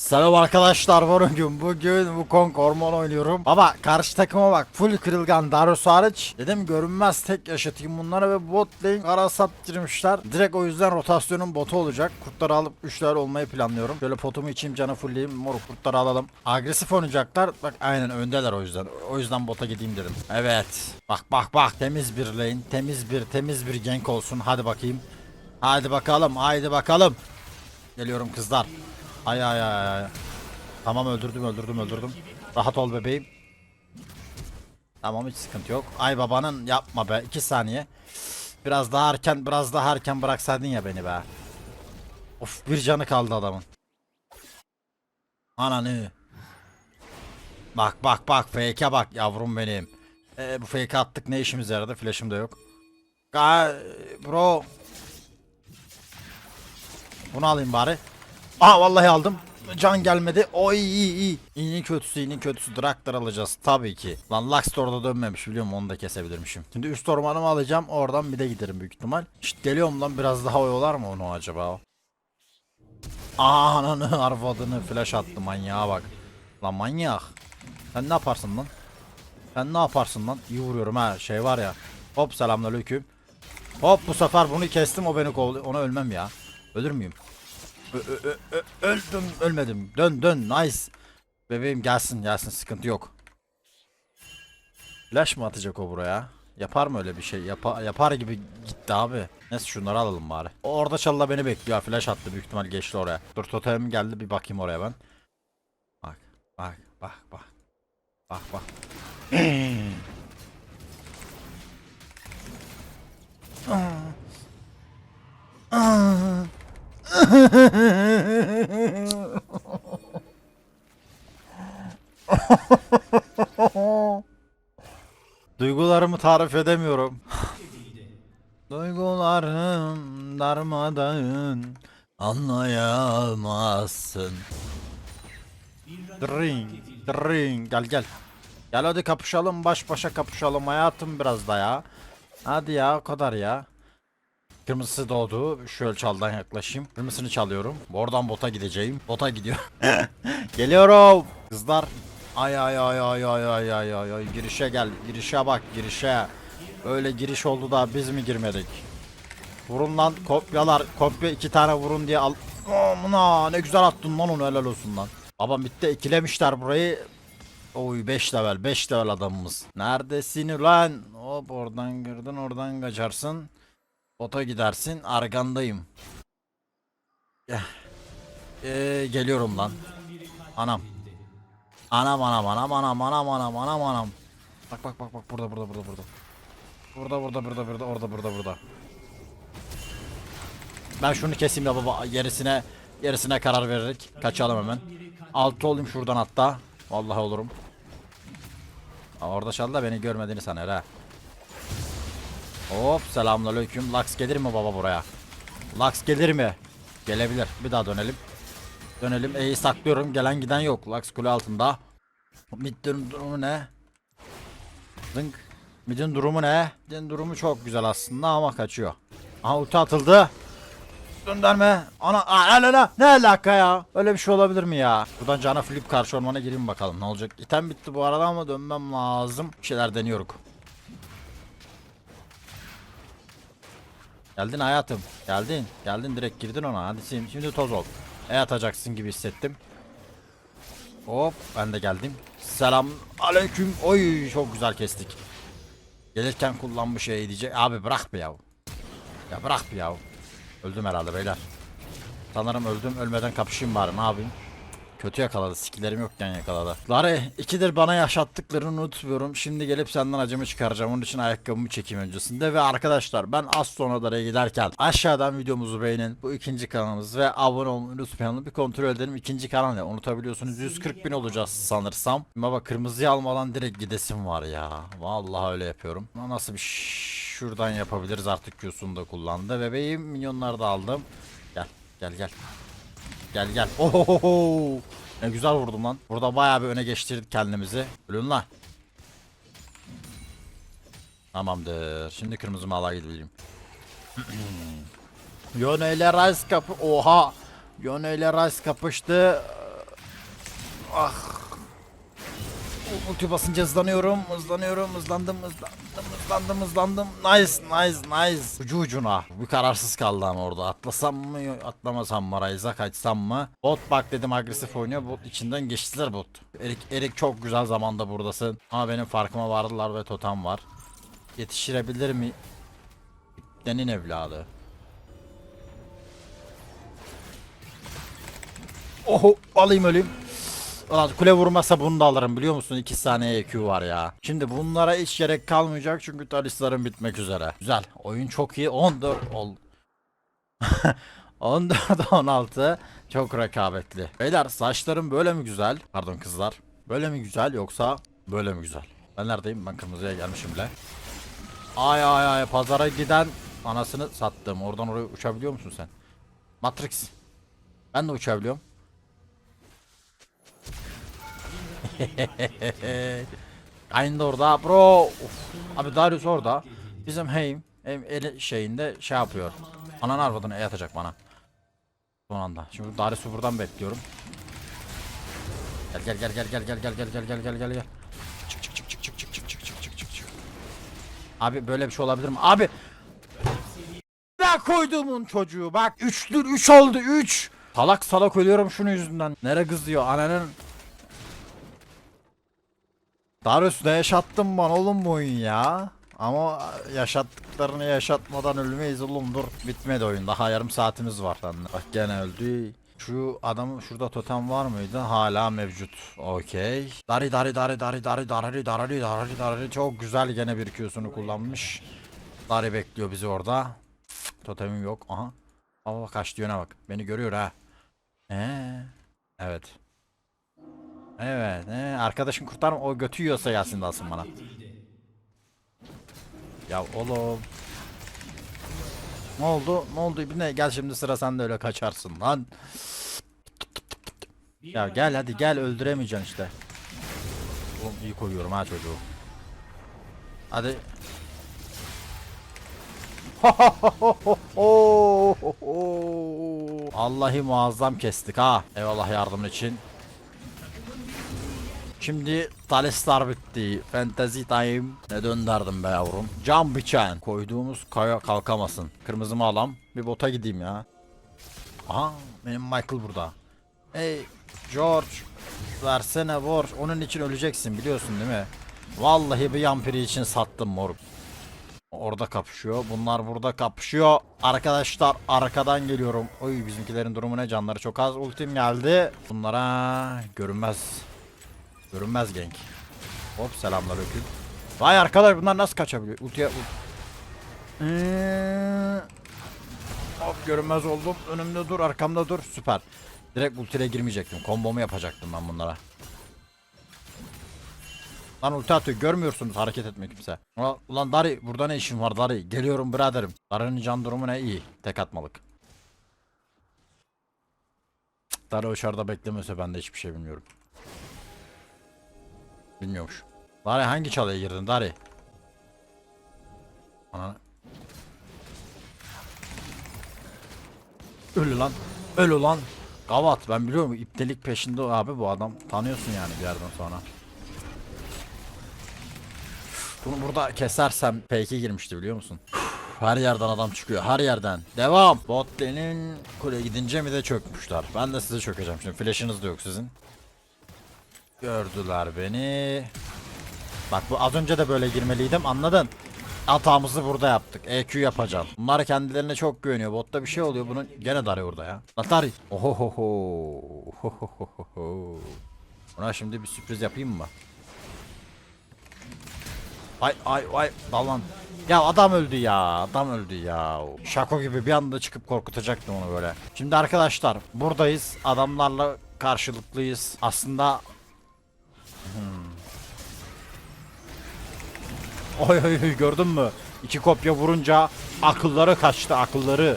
Selam arkadaşlar bugün bugün Wukong orman oynuyorum. Baba karşı takıma bak full kırılgan Darius hariç. Dedim görünmez tek yaşatayım bunlara ve bot lane ara sattırmışlar. Direkt o yüzden rotasyonun botu olacak. Kurtları alıp üçler olmayı planlıyorum. Şöyle potumu içeyim canı fullleyeyim moruk kurtları alalım. Agresif oynayacaklar. Bak aynen öndeler o yüzden. O yüzden bota gideyim dedim. Evet. Bak bak bak temiz bir lane temiz bir temiz bir gank olsun. Hadi bakayım. Hadi bakalım haydi bakalım. Geliyorum kızlar. Ay ay ay ay. Tamam öldürdüm öldürdüm öldürdüm. Rahat ol bebeğim. Tamam hiç sıkıntı yok. Ay babanın yapma be 2 saniye. Biraz daha erken biraz daha erken bıraksaydın ya beni be. Of bir canı kaldı adamın. Ananı. Bak bak bak fake'e bak yavrum benim. Ee, bu fake'e attık ne işimize yaradı flash'ım da yok. Ga bro. Bunu alayım bari. Aa vallahi aldım. Can gelmedi. Oy iyi iyi. İyinin kötüsü iyinin kötüsü Draktar alacağız tabii ki. Lan Lux da orada dönmemiş biliyorum onu da kesebilirmişim. Şimdi üst ormanımı alacağım oradan bir de giderim büyük ihtimal. İşte geliyorum lan biraz daha oyalar mı onu acaba? Aa ananı arvadını flash attı manyağa bak. Lan manyak. Sen ne yaparsın lan? Sen ne yaparsın lan? İyi vuruyorum ha şey var ya. Hop selamünaleyküm. Hop bu sefer bunu kestim o beni kovdu. Ona ölmem ya. Ölür müyüm? Öldüm ölmedim. Dön dön nice. Bebeğim gelsin gelsin sıkıntı yok. Flash mı atacak o buraya? Yapar mı öyle bir şey? Yapa- yapar gibi gitti abi. Neyse şunları alalım bari. Orada çalla beni bekliyor. Flash attı büyük ihtimal geçti oraya. Dur totemim geldi bir bakayım oraya ben. Bak bak bak bak. Bak bak. Duygularımı tarif edemiyorum. Duygularım darmadağın anlayamazsın. Dring, dring, gel gel. Gel hadi kapışalım, baş başa kapışalım hayatım biraz da ya. Hadi ya o kadar ya. Kırmızısı doğdu. Şöyle çaldan yaklaşayım. Kırmızısını çalıyorum. Oradan bota gideceğim. Bota gidiyor. Geliyorum. Kızlar. Ay ay ay ay ay ay ay ay ay. Girişe gel. Girişe bak girişe. Öyle giriş oldu da biz mi girmedik? Vurun lan kopyalar. Kopya iki tane vurun diye al. Amına ne güzel attın lan onu helal olsun lan. Baba bitti ikilemişler burayı. Oy 5 level 5 level adamımız. Neredesin ulan? Hop oradan girdin oradan kaçarsın. Bota gidersin arkandayım. Eh. Ee, geliyorum lan. Anam. Anam anam anam anam anam anam anam anam. Bak bak bak bak burada burada burada burada. Burada burada burada burada orada burada burada. Ben şunu keseyim ya baba gerisine gerisine karar vererek kaçalım hemen. Altı olayım şuradan hatta. Vallahi olurum. Orada çaldı da beni görmediğini sanıyor ha. Hop selamünaleyküm. Lux gelir mi baba buraya? Lux gelir mi? Gelebilir. Bir daha dönelim. Dönelim. E'yi saklıyorum. Gelen giden yok. Lux kule altında. Mid'in durumu ne? Zınk. Mid'in durumu ne? Mid'in durumu çok güzel aslında ama kaçıyor. Aha ulti atıldı. Döndürme. Ana ana ana ne alaka ya? Öyle bir şey olabilir mi ya? Buradan cana flip karşı ormana gireyim bakalım ne olacak. İtem bitti bu arada ama dönmem lazım. Bir şeyler deniyoruz. Geldin hayatım. Geldin. Geldin direkt girdin ona. Hadi şimdi, şimdi toz ol. E atacaksın gibi hissettim. Hop ben de geldim. Selam aleyküm. Oy çok güzel kestik. Gelirken kullanmış şey diyecek. Abi bırak bir yav. Ya bırak bir yav. Öldüm herhalde beyler. Sanırım öldüm. Ölmeden kapışayım bari ne yapayım. Kötü yakaladı. Skillerim yokken yakaladı. Lare ikidir bana yaşattıklarını unutmuyorum. Şimdi gelip senden acımı çıkaracağım. Onun için ayakkabımı çekeyim öncesinde. Ve arkadaşlar ben az sonra daraya giderken aşağıdan videomuzu beğenin. Bu ikinci kanalımız ve abone olmayı unutmayalım. Bir kontrol edelim. İkinci kanal ne? Unutabiliyorsunuz. 140 bin olacağız sanırsam. Baba kırmızıyı almadan direkt gidesim var ya. Vallahi öyle yapıyorum. Nasıl bir şuradan yapabiliriz artık Q'sunu da kullandı. Bebeğim minyonları da aldım. Gel gel gel. Gel gel. Ohohoho. Ne güzel vurdum lan. Burada bayağı bir öne geçtirdik kendimizi. Ölün lan. Tamamdır. Şimdi kırmızı mala gidelim. Yone ile Rice kapı. Oha. Yone ile Rice kapıştı. Ah. Ulti basınca hızlanıyorum. Hızlanıyorum. Hızlandım. Hızlandım. Hızlandım. Hızlandım. Nice. Nice. Nice. Ucu ucuna. Bir kararsız kaldı ama orada. Atlasam mı? Atlamasam mı? Ryze'a kaçsam mı? Bot bak dedim agresif oynuyor. Bot içinden geçtiler bot. Erik, Erik çok güzel zamanda buradasın. Ama benim farkıma vardılar ve totem var. Yetiştirebilir mi? Denin evladı. Oho alayım öleyim. Ulan kule vurmasa bunu da alırım biliyor musun? 2 saniye EQ var ya. Şimdi bunlara hiç gerek kalmayacak çünkü talislarım bitmek üzere. Güzel. Oyun çok iyi. 14 ol. 14 16 çok rekabetli. Beyler saçlarım böyle mi güzel? Pardon kızlar. Böyle mi güzel yoksa böyle mi güzel? Ben neredeyim? Ben kırmızıya gelmişim bile. Ay ay ay pazara giden anasını sattım. Oradan oraya uçabiliyor musun sen? Matrix. Ben de uçabiliyorum. Aynı orada bro. Uf. Abi Darius orada. Bizim Heim hem eli şeyinde şey yapıyor. Ananı arvadını e atacak bana. Son anda. Şimdi Darius'u buradan bekliyorum. Gel gel gel gel gel gel gel gel gel gel gel gel. Çık çık çık çık çık çık çık çık çık çık çık çık. Abi böyle bir şey olabilir mi? Abi ne koyduğumun çocuğu bak 3'lür 3 oldu 3. Salak salak ölüyorum şunun yüzünden. Nere kızıyor ananın Darius ne yaşattın bana oğlum bu oyun ya. Ama yaşattıklarını yaşatmadan ölmeyiz oğlum dur. Bitmedi oyun daha yarım saatimiz var. Bak gene öldü. Şu adamın şurada totem var mıydı? Hala mevcut. Okey. Dari dari dari dari dari dari dari dari dari çok güzel gene bir Q'sunu kullanmış. Dari bekliyor bizi orada. Totemim yok. Aha. Aa kaçtı yöne bak. Beni görüyor ha. Ee, evet. Evet, ee, arkadaşın kurtarma o götü yiyorsa gelsin alsın bana. Ya oğlum. Ne oldu? Ne oldu? Bir ne? Gel şimdi sıra sende öyle kaçarsın lan. Ya gel hadi gel öldüremeyeceksin işte. Oğlum iyi koyuyorum ha çocuğu. Hadi. Allahi muazzam kestik ha. Eyvallah yardımın için. Şimdi Talistar bitti. Fantasy time. Ne dönderdim be yavrum. Cam biçen. Koyduğumuz kaya kalkamasın. Kırmızımı alam. Bir bota gideyim ya. Aha benim Michael burada. Hey George. Versene borç. Onun için öleceksin biliyorsun değil mi? Vallahi bir yampiri için sattım moruk. Orada kapışıyor. Bunlar burada kapışıyor. Arkadaşlar arkadan geliyorum. Oy bizimkilerin durumu ne? Canları çok az. Ultim geldi. Bunlara görünmez. Görünmez genk. Hop selamünaleyküm. Vay arkadaş bunlar nasıl kaçabiliyor? Ultiye ult. Ee, Hop görünmez oldum. Önümde dur, arkamda dur. Süper. Direkt ultiye girmeyecektim. Kombomu yapacaktım ben bunlara. Lan ulti atıyor. Görmüyorsunuz hareket etmiyor kimse. Ulan, ulan Dari burada ne işin var Dari? Geliyorum biraderim. Dari'nin can durumu ne? iyi. Tek atmalık. Dari uçarda beklemiyorsa ben de hiçbir şey bilmiyorum. Bilmiyormuş. Dari hangi çalıya girdin Dari? Ana. Öl lan. Öl ulan. Gavat ben biliyorum iptelik peşinde abi bu adam. Tanıyorsun yani bir yerden sonra. Bunu burada kesersem P2 girmişti biliyor musun? Her yerden adam çıkıyor. Her yerden. Devam. Bot lane'in kule gidince mi de çökmüşler. Ben de size çökeceğim şimdi. Flash'ınız da yok sizin. Gördüler beni. Bak bu az önce de böyle girmeliydim anladın. Hatamızı burada yaptık. EQ yapacağım. Bunlar kendilerine çok güveniyor. Botta bir şey oluyor. Bunun gene Dari orada ya. Atari. Ohohoho. Ohohoho. Buna şimdi bir sürpriz yapayım mı? Ay ay ay dalan. Ya adam öldü ya. Adam öldü ya. Şako gibi bir anda çıkıp korkutacaktım onu böyle. Şimdi arkadaşlar buradayız. Adamlarla karşılıklıyız. Aslında Oy oy oy gördün mü? İki kopya vurunca akılları kaçtı akılları.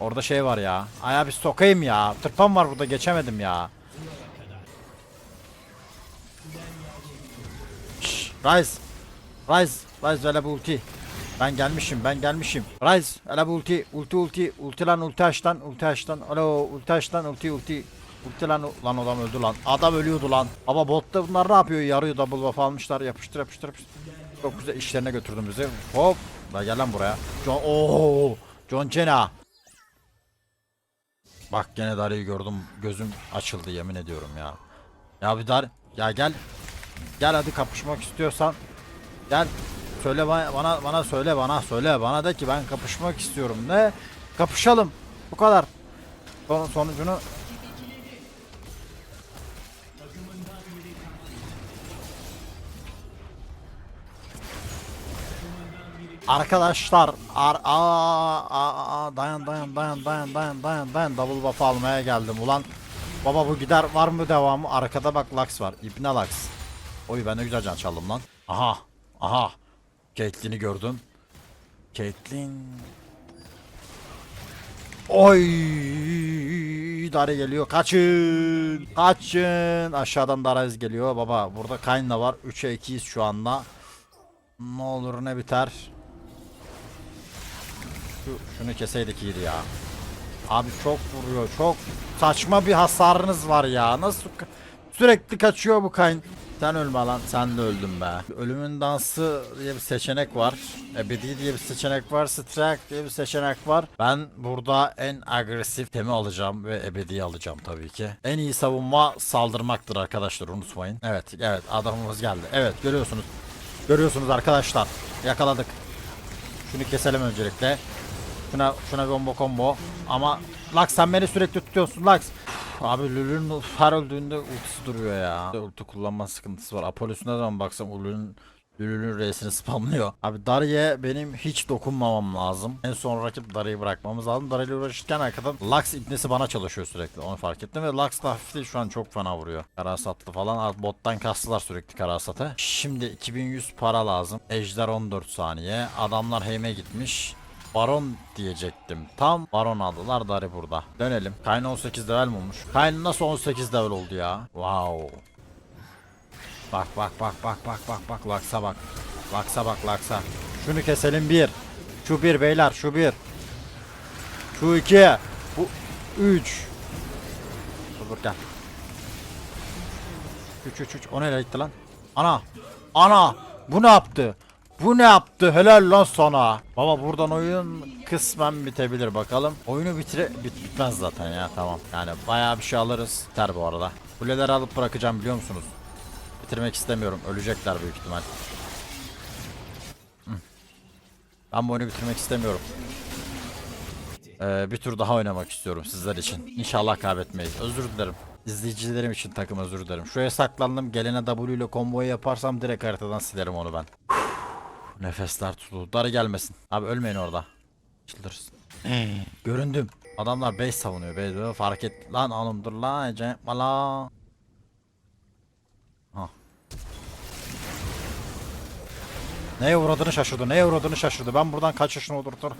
Orada şey var ya. Aya bir sokayım ya. Tırpan var burada geçemedim ya. Şşş, Rise. Rise. Rise öyle bir ulti. Ben gelmişim ben gelmişim. Rise öyle bir ulti. Ulti ulti. Ulti lan ulti aç lan. Ulti aç lan. Alo ulti aç lan ulti ulti. Ulti lan, lan adam öldü lan. Adam ölüyordu lan. Baba botta bunlar ne yapıyor? Yarıyor double buff almışlar. Yapıştır yapıştır yapıştır. Çok güzel işlerine götürdün bizi. Hop. La gel lan buraya. John Oo. John Cena. Bak gene Dari'yi gördüm. Gözüm açıldı yemin ediyorum ya. Ya bir Dar ya gel. Gel hadi kapışmak istiyorsan. Gel. Söyle bana, bana bana söyle bana söyle bana de ki ben kapışmak istiyorum. Ne? Kapışalım. Bu kadar. Son, sonucunu Arkadaşlar ar aa, aa, aa, dayan dayan dayan dayan dayan dayan dayan. Double buff almaya geldim. Ulan Baba bu gider var mı devamı? Arkada bak Lux var. İbne Lux. Oy ben de güzel can çaldım lan. Aha aha. Caitlyn'i gördüm. Caitlyn. Oy! Dare geliyor. Kaçın! Kaçın! Aşağıdan Darez geliyor. Baba burada Kayn'la var. 3'e 2'yiz şu anda. Ne olur ne biter şu, şunu keseydik iyiydi ya. Abi çok vuruyor. Çok saçma bir hasarınız var ya. Nasıl sürekli kaçıyor bu kayın. Sen ölme lan. Sen de öldün be. Ölümün dansı diye bir seçenek var. Ebedi diye bir seçenek var. Strike diye bir seçenek var. Ben burada en agresif temi alacağım ve ebediyi alacağım tabii ki. En iyi savunma saldırmaktır arkadaşlar unutmayın. Evet evet adamımız geldi. Evet görüyorsunuz. Görüyorsunuz arkadaşlar. Yakaladık. Şunu keselim öncelikle. Şuna şuna combo combo. Ama Lux sen beni sürekli tutuyorsun Lux. Abi Lulu'nun her öldüğünde ultisi duruyor ya. Ulti kullanma sıkıntısı var. Apollo'suna zaman baksam Lulu'nun Lulu'nun R'sini spamlıyor. Abi Dariye benim hiç dokunmamam lazım. En son rakip Dariye'yi bırakmamız lazım. Dariye uğraşırken arkadan Lux ibnesi bana çalışıyor sürekli. Onu fark ettim ve Lux da hafif şu an çok fena vuruyor. Karasatlı falan. Bottan kastılar sürekli karasatı. Şimdi 2100 para lazım. Ejder 14 saniye. Adamlar heyme gitmiş. Baron diyecektim. Tam Baron aldılar Dari burada. Dönelim. Kayn 18 level mi olmuş? Kayn nasıl 18 level oldu ya? Wow. Bak bak bak bak bak bak bak Laksa bak. Laksa bak Laksa. Şunu keselim bir. Şu bir beyler şu bir. Şu iki. Bu üç. Dur dur gel. Üç üç üç. O nereye gitti lan? Ana. Ana. Bu ne yaptı? Bu ne yaptı? Helal lan sana. Baba buradan oyun kısmen bitebilir bakalım. Oyunu bitire bit bitmez zaten ya tamam. Yani bayağı bir şey alırız. Biter bu arada. Kuleleri alıp bırakacağım biliyor musunuz? Bitirmek istemiyorum. Ölecekler büyük ihtimal. Ben bu oyunu bitirmek istemiyorum. Ee, bir tur daha oynamak istiyorum sizler için. İnşallah kaybetmeyiz. Özür dilerim. İzleyicilerim için takım özür dilerim. Şuraya saklandım. Gelene W ile komboyu yaparsam direkt haritadan silerim onu ben. Nefesler tutuldu. Darı gelmesin. Abi ölmeyin orada. Çıldırırsın. Göründüm. Adamlar base savunuyor. Base böyle fark et. Lan oğlum dur lan. Ece yapma lan. Ha. Neye uğradığını şaşırdı. Neye uğradığını şaşırdı. Ben buradan kaçışını olurtur.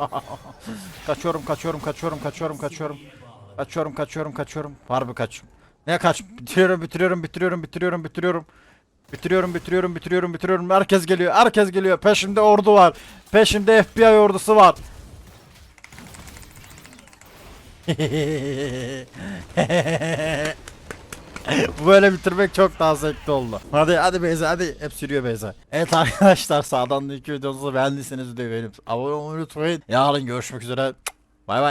kaçıyorum, kaçıyorum, kaçıyorum, kaçıyorum, kaçıyorum. Kaçıyorum, kaçıyorum, kaçıyorum. Harbi kaç. Ne kaç? Bitiriyorum, bitiriyorum, bitiriyorum, bitiriyorum, bitiriyorum. Bitiriyorum, bitiriyorum, bitiriyorum, bitiriyorum. Herkes geliyor, herkes geliyor. Peşimde ordu var. Peşimde FBI ordusu var. Böyle bitirmek çok daha zevkli oldu. Hadi hadi Beyza hadi. Hep sürüyor Beyza. Evet arkadaşlar sağdan da iki videomuzu beğendiyseniz videoyu beğenip abone olmayı unutmayın. Yarın görüşmek üzere. Bay bay.